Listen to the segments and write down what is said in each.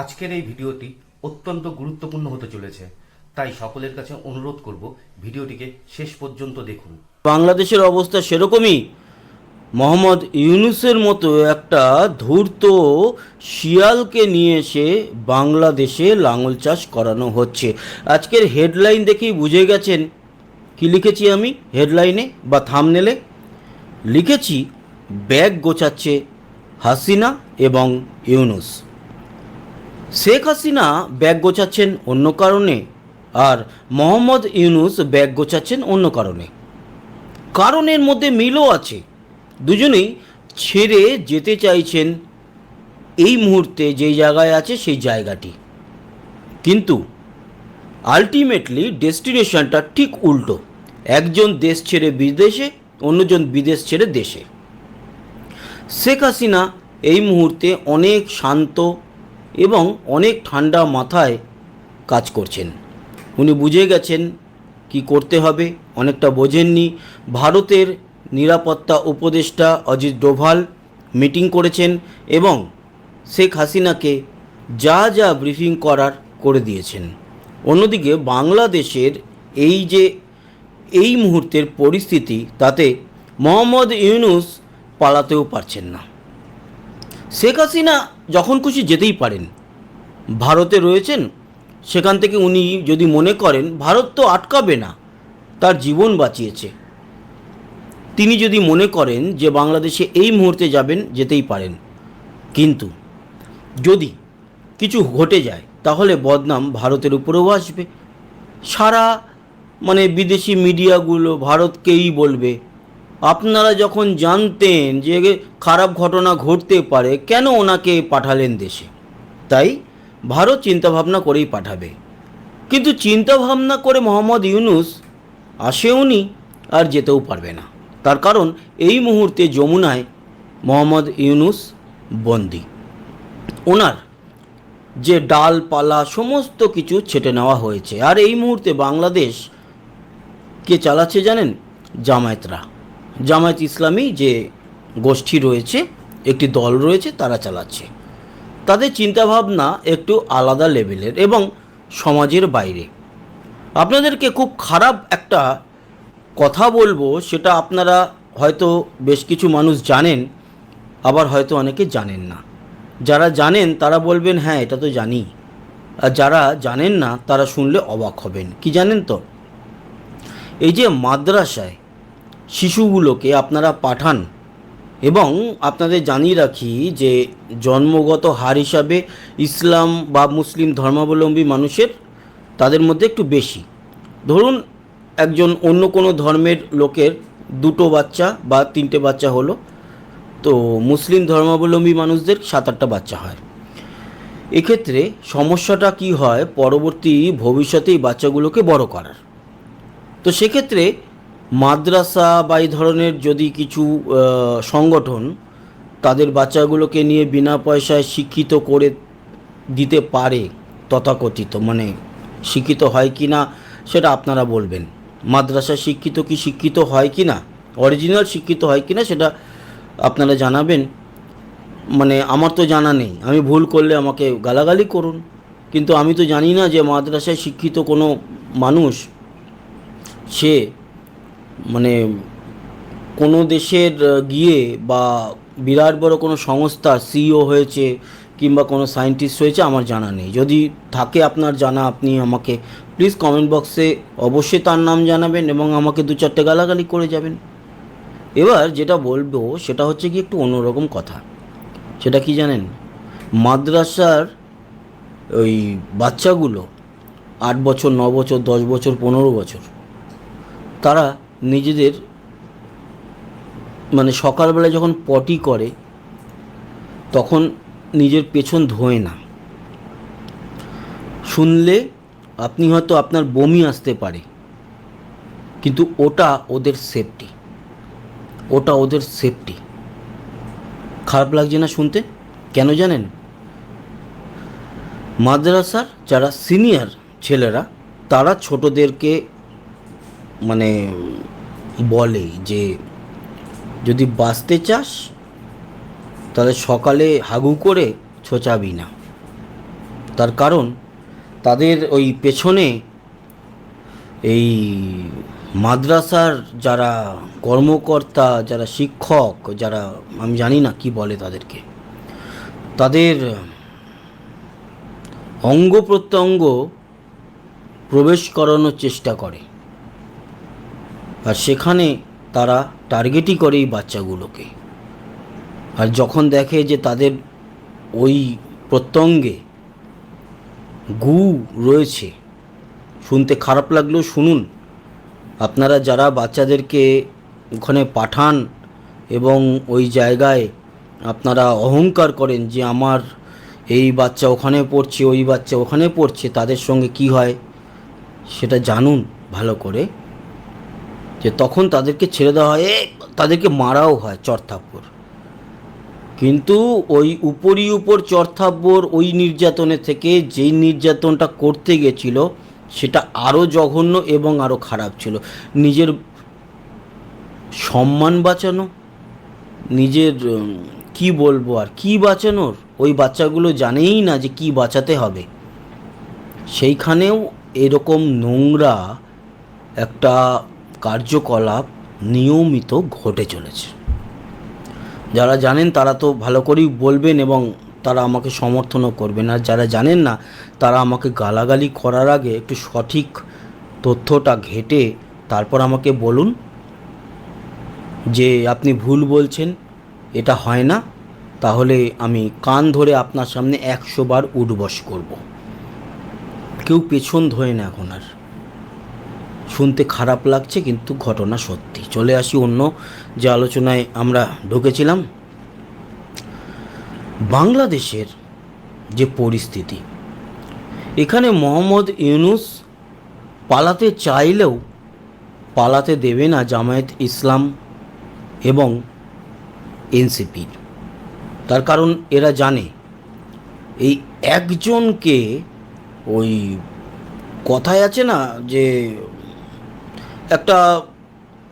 আজকের এই ভিডিওটি অত্যন্ত গুরুত্বপূর্ণ হতে চলেছে, তাই সকলের কাছে অনুরোধ করব ভিডিওটিকে শেষ পর্যন্ত দেখুন। বাংলাদেশের অবস্থা সেরকমই। মোহাম্মদ ইউনুসের মতো একটা ধূর্ত শিয়ালকে নিয়ে এসে বাংলাদেশে লাঙল চাষ করানো হচ্ছে। আজকের হেডলাইন দেখেই বুঝে গেছেন কি লিখেছি আমি? হেডলাইনে বা থামনেলে? লিখেছি, ব্যাগ গোছাচ্ছে হাসিনা এবং ইউনুস। শেখ হাসিনা ব্যাগ গোছাচ্ছেন অন্য কারণে আর মোহাম্মদ ইউনুস ব্যাগ গোছাচ্ছেন অন্য কারণে। কারণের মধ্যে মিলও আছে। দুজনেই ছেড়ে যেতে চাইছেন এই মুহূর্তে যেই জায়গায় আছে সেই জায়গাটি। কিন্তু আলটিমেটলি ডেস্টিনেশনটা ঠিক উল্টো। একজন দেশ ছেড়ে বিদেশে, অন্যজন বিদেশ ছেড়ে দেশে। শেখ হাসিনা এই মুহূর্তে অনেক শান্ত এবং অনেক ঠান্ডা মাথায় কাজ করছেন। উনি বুঝে গেছেন কি করতে হবে, অনেকটা বোঝেননি। ভারতের নিরাপত্তা উপদেষ্টা অজিত ডোভাল মিটিং করেছেন এবং শেখ হাসিনাকে যা যা ব্রিফিং করার করে দিয়েছেন। অন্যদিকে বাংলাদেশের এই যে, এই মুহূর্তের পরিস্থিতি তাতে মোহাম্মদ ইউনুস পালাতেও পারছেন না। শেখ হাসিনা যখন খুশি যেতেই পারেন। ভারতে রয়েছেন, সেখান থেকে উনি যদি মনে করেন, ভারত তো আটকাবে না, তার জীবন বাঁচিয়েছে। তিনি যদি মনে করেন যে বাংলাদেশে এই মুহূর্তে যাবেন, যেতেই পারেন। কিন্তু যদি কিছু ঘটে যায়, তাহলে বদনাম ভারতের উপরেও আসবে। সারা মানে বিদেশি মিডিয়াগুলো ভারতকেই বলবে। আপনারা যখন জানতেন যে খারাপ ঘটনা ঘটতে পারে, কেন ওনাকে পাঠালেন দেশে? তাই ভারত চিন্তাভাবনা করেই পাঠাবে। কিন্তু চিন্তাভাবনা করে মোহাম্মদ ইউনুস আসেওনি আর যেতেও পারবে না। তার কারণ এই মুহূর্তে যমুনায় মোহাম্মদ ইউনুস বন্দি। ওনার যে ডালপালা সমস্ত কিছু ছেটে নেওয়া হয়েছে। আর এই মুহূর্তে বাংলাদেশ কে চালাচ্ছে জানেন? জামায়াতরা। জামায়াত ইসলামী যে গোষ্ঠী রয়েছে, একটি দল রয়েছে, তারা চালাচ্ছে। তাদের চিন্তাভাবনা একটু আলাদা লেভেলের এবং সমাজের বাইরে। আপনাদেরকে খুব খারাপ একটা কথা বলব, সেটা আপনারা হয়তো বেশ কিছু মানুষ জানেন, আবার হয়তো অনেকে জানেন না। যারা জানেন, তারা বলবেন হ্যাঁ এটা তো জানি। আর যারা জানেন না, তারা শুনলে অবাক হবেন। কি জানেন তো? এই যে মাদ্রাসায় শিশুগুলোকে আপনারা পাঠান এবং আপনাদের জানিয়ে রাখি যে জন্মগত হার হিসাবে ইসলাম বা মুসলিম ধর্মাবলম্বী মানুষের তাদের মধ্যে একটু বেশি। ধরুন, একজন অন্য কোনো ধর্মের লোকের দুটো বাচ্চা বা তিনটে বাচ্চা হলো, তো মুসলিম ধর্মাবলম্বী মানুষদের সাত আটটা বাচ্চা হয়। এক্ষেত্রে সমস্যাটা কি হয়? পরবর্তী ভবিষ্যতে এই বাচ্চাগুলোকে বড় করার। তো সেক্ষেত্রে মাদ্রাসা বা এই ধরনের যদি কিছু সংগঠন তাদের বাচ্চাগুলোকে নিয়ে বিনা পয়সায় শিক্ষিত করে দিতে পারে তথাকথিত মানে শিক্ষিত হয় কি না সেটা আপনারা বলবেন। মাদ্রাসা শিক্ষিত কি শিক্ষিত হয় কি না, অরিজিনাল শিক্ষিত হয় কি না সেটা আপনারা জানাবেন। মানে আমার তো জানা নেই, আমি ভুল করলে আমাকে গালাগালি করুন। কিন্তু আমি তো জানি না যে মাদ্রাসায় শিক্ষিত কোনো মানুষ, সে মানে কোনো দেশের গিয়ে বা বিরাট বড় কোনো সংস্থা সিইও হয়েছে কিংবা কোনো সায়েন্টিস্ট হয়েছে, আমার জানা নেই। যদি থাকে আপনার জানা, আপনি আমাকে প্লিজ কমেন্ট বক্সে অবশ্যই তার নাম জানাবেন এবং আমাকে দু চারটে গালাগালি করে যাবেন। এবার যেটা বলব, সেটা হচ্ছে কি একটু অন্যরকম কথা। সেটা কি জানেন? মাদ্রাসার ওই বাচ্চাগুলো আট বছর, ন বছর, দশ বছর, পনেরো বছর, তারা নিজেদের মানে সকালবেলা যখন পটি করে, তখন নিজের পেছন ধোয় না। শুনলে আপনি হয়তো আপনার বমি আসতে পারে, কিন্তু ওটা ওদের সেফটি ওটা ওদের সেফটি খারাপ লাগছে না শুনতে? কেন জানেন? মাদ্রাসার যারা সিনিয়র ছেলেরা, তারা ছোটদেরকে মানে বলে যে, যদি বাঁচতে চাস, তাহলে সকালে হাগু করে ছোচাবি না। তার কারণ, তাদের ওই পেছনে এই মাদ্রাসার যারা কর্মকর্তা, যারা শিক্ষক, যারা, আমি জানি না কি বলে তাদেরকে, তাদের অঙ্গ প্রত্যঙ্গ প্রবেশ করানোর চেষ্টা করে। আর সেখানে তারা টার্গেটই করে এই বাচ্চাগুলোকে। আর যখন দেখে যে তাদের ওই প্রত্যঙ্গে গু রয়েছে, শুনতে খারাপ লাগলেও শুনুন, আপনারা যারা বাচ্চাদেরকে ওখানে পাঠান এবং ওই জায়গায় আপনারা অহংকার করেন যে আমার এই বাচ্চা ওখানে পড়ছে, ওই বাচ্চা ওখানে পড়ছে, তাদের সঙ্গে কি হয়, সেটা জানুন ভালো করে। যে তখন তাদেরকে ছেড়ে দেওয়া হয় তাদেরকে মারাও হয় চরথাপ্পড় কিন্তু ওই উপরই উপর চরথাব্বর ওই নির্যাতনের থেকে যেই নির্যাতনটা করতে গেছিল, সেটা আরও জঘন্য এবং আরও খারাপ ছিল। নিজের সম্মান বাঁচানো, নিজের কি বলব আর, কি বাঁচানোর? ওই বাচ্চাগুলো জানেই না যে কি বাঁচাতে হবে। সেইখানেও এরকম নোংরা একটা কার্যকলাপ নিয়মিত ঘটে চলেছে। যারা জানেন তারা তো ভালো করেই বলবেন এবং তারা আমাকে সমর্থনও করবেন। আর যারা জানেন না, তারা আমাকে গালাগালি করার আগে একটু সঠিক তথ্যটা ঘেটে তারপর আমাকে বলুন যে আপনি ভুল বলছেন, এটা হয় না, তাহলে আমি কান ধরে আপনার সামনে একশো বার উঠবস করব। কেউ পেছন ধরে না এখন আর। শুনতে খারাপ লাগছে, কিন্তু ঘটনা সত্যি। চলে আসি অন্য যে আলোচনায় আমরা ঢুকেছিলাম। বাংলাদেশের যে পরিস্থিতি, এখানে মোহাম্মদ ইউনুস পালাতে চাইলেও পালাতে দেবে না জামায়াত ইসলাম এবং এনসিপির তার কারণ এরা জানে, এই একজনকে ওই কথায় আছে না যে একটা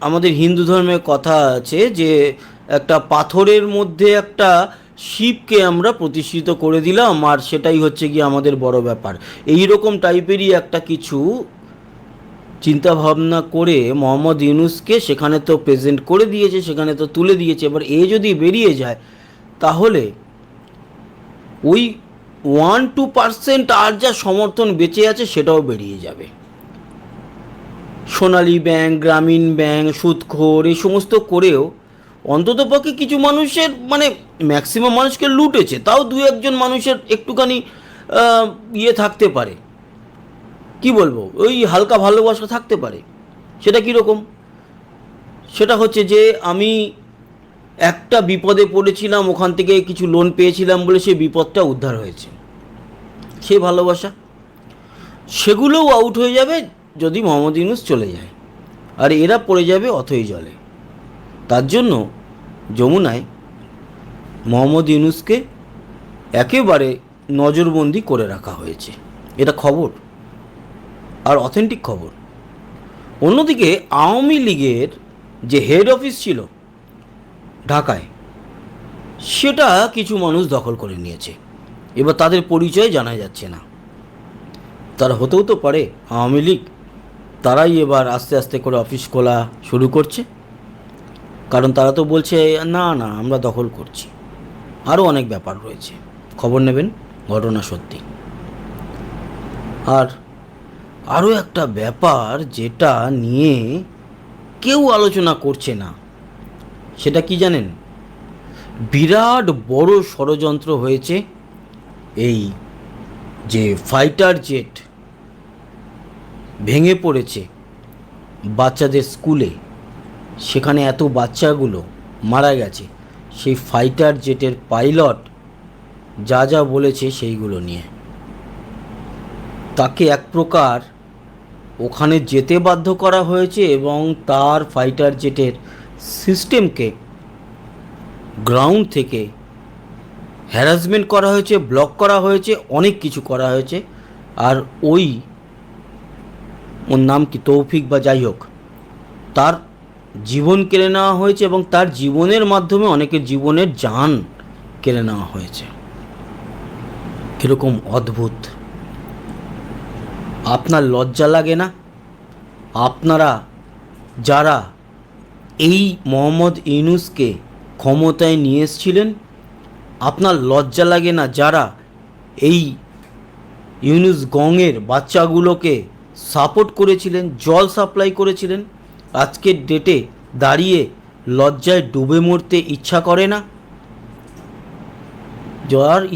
আমাদের হিন্দু ধর্মের কথা আছে যে একটা পাথরের মধ্যে একটা শিবকে আমরা প্রতিষ্ঠিত করে দিলাম আর সেটাই হচ্ছে কি আমাদের বড় ব্যাপার। এই রকম টাইপেরই একটা কিছু চিন্তা ভাবনা করে মোহাম্মদ ইউনুসকে সেখানে তো প্রেজেন্ট করে দিয়েছে, সেখানে তো তুলে দিয়েছে। এবার এ যদি বেরিয়ে যায়, তাহলে ওই ওয়ান টু পার্সেন্ট আর যা সমর্থন বেঁচে আছে সেটাও বেরিয়ে যাবে। সোনালী ব্যাংক, গ্রামীণ ব্যাংক, সুদখোর, এই সমস্ত করেও অন্ততপক্ষে কিছু মানুষের মানে ম্যাক্সিমাম মানুষকে লুটেছে, তাও দু একজন মানুষের একটুখানি ইয়ে থাকতে পারে। কি বলব? ওই হালকা ভালোবাসা থাকতে পারে। সেটা কীরকম? সেটা হচ্ছে যে আমি একটা বিপদে পড়েছিলাম, ওখান থেকে কিছু লোন পেয়েছিলাম বলে সেই বিপদটা উদ্ধার হয়েছে। সে ভালোবাসা, সেগুলোও আউট হয়ে যাবে যদি মোহাম্মদ ইউনুস চলে যায়, আর এরা পড়ে যাবে অথই জলে। তার জন্য যমুনায় মোহাম্মদ ইউনুসকে একেবারে নজরবন্দি করে রাখা হয়েছে। এটা খবর, আর অথেন্টিক খবর। অন্যদিকে আওয়ামী লীগের যে হেড অফিস ছিল ঢাকায়, সেটা কিছু মানুষ দখল করে নিয়েছে। এবার তাদের পরিচয় জানা যাচ্ছে না। তারা হতেও তো পারে আওয়ামী লীগ তারাই এবার আস্তে আস্তে করে অফিস খোলা শুরু করছে। কারণ তারা তো বলছে, না না, আমরা দখল করছি। আরও অনেক ব্যাপার রয়েছে। খবর নেবেন, ঘটনা সত্যি। আর আরও একটা ব্যাপার যেটা নিয়ে কেউ আলোচনা করছে না, সেটা কি জানেন? বিরাট বড় ষড়যন্ত্র হয়েছে এই যে ফাইটার জেট ভেঙে পড়েছে বাচ্চাদের স্কুলে। সেখানে এত বাচ্চাগুলো মারা গেছে। সেই ফাইটার জেটের পাইলট যা যা বলেছে সেইগুলো নিয়ে। তাকে এক প্রকার ওখানে যেতে বাধ্য করা হয়েছে এবং তার ফাইটার জেটের সিস্টেমকে গ্রাউন্ড থেকে হ্যারাসমেন্ট করা হয়েছে ব্লক করা হয়েছে, অনেক কিছু করা হয়েছে। আর ওই ওর নাম কি? তৌফিক বা যাই হোক। তার জীবন কেড়ে নেওয়া হয়েছে এবং তার জীবনের মাধ্যমে অনেকের জীবনের যান কেড়ে নেওয়া হয়েছে। এরকম অদ্ভুত। আপনার লজ্জা লাগে না? আপনারা যারা এই মোহাম্মদ ইউনুসকে ক্ষমতায় নিয়ে এসেছিলেন, আপনার লজ্জা লাগে না যারা এই ইউনুস গংয়ের বাচ্চাগুলোকে সাপোর্ট করেছিলেন, জল সাপ্লাই করেছিলেন। আজকের ডেটে দাঁড়িয়ে লজ্জায় ডুবে মরতে ইচ্ছা করে না। যার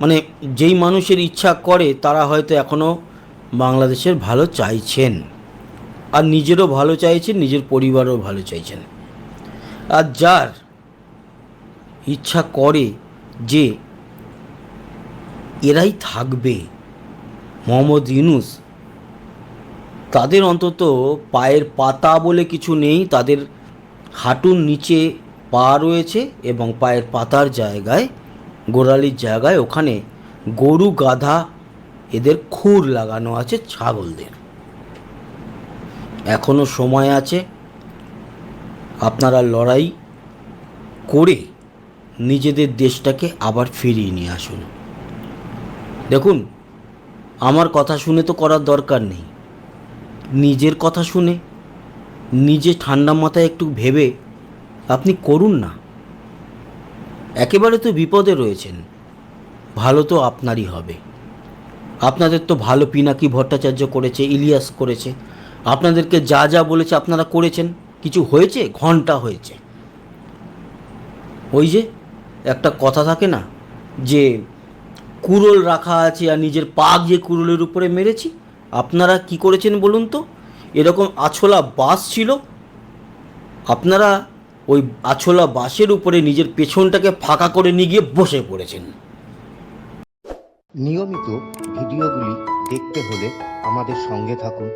মানে যেই মানুষের ইচ্ছা করে, তারা হয়তো এখনও বাংলাদেশের ভালো চাইছেন। আর নিজেরও ভালো চাইছেন, নিজের পরিবারও ভালো চাইছেন। আর যার ইচ্ছা করে যে এরাই থাকবে, মোহাম্মদ ইউনুস তাদের অন্তত পায়ের পাতা বলে কিছু নেই, তাদের হাঁটুর নিচে পা রয়েছে এবং পায়ের পাতার জায়গায়, গোড়ালির জায়গায় ওখানে গরু গাধা, এদের খুর লাগানো আছে ছাগলদের। এখনও সময় আছে, আপনারা লড়াই করে নিজেদের দেশটাকে আবার ফিরিয়ে নিয়ে আসুন। দেখুন, আমার কথা শুনে তো করার দরকার নেই। নিজের কথা শুনে, নিজে ঠান্ডা মাথায় একটু ভেবে, আপনি করুন না। একেবারে তো বিপদে রয়েছেন, ভালো তো আপনারই হবে। আপনাদের তো ভালো পিনাকি ভট্টাচার্য করেছে, ইলিয়াস করেছে, আপনাদেরকে যা যা বলেছে আপনারা করেছেন, কিছু হয়েছে? ঘণ্টা হয়েছে। ওই যে, একটা কথা থাকে না, যে কুরল রাখা আছে আর নিজের পা গিয়ে কুরলের উপরে মেরেছি আপনারা কি করেছেন বলুন তো? এরকম আছলা বাস ছিল। আপনারা ওই আছলা বাসের উপরে নিজের পেছনটাকে ফাঁকা করে নিয়ে গিয়ে বসে পড়েছেন। নিয়মিত ভিডিওগুলি দেখতে হলে আমাদের সঙ্গে থাকুন।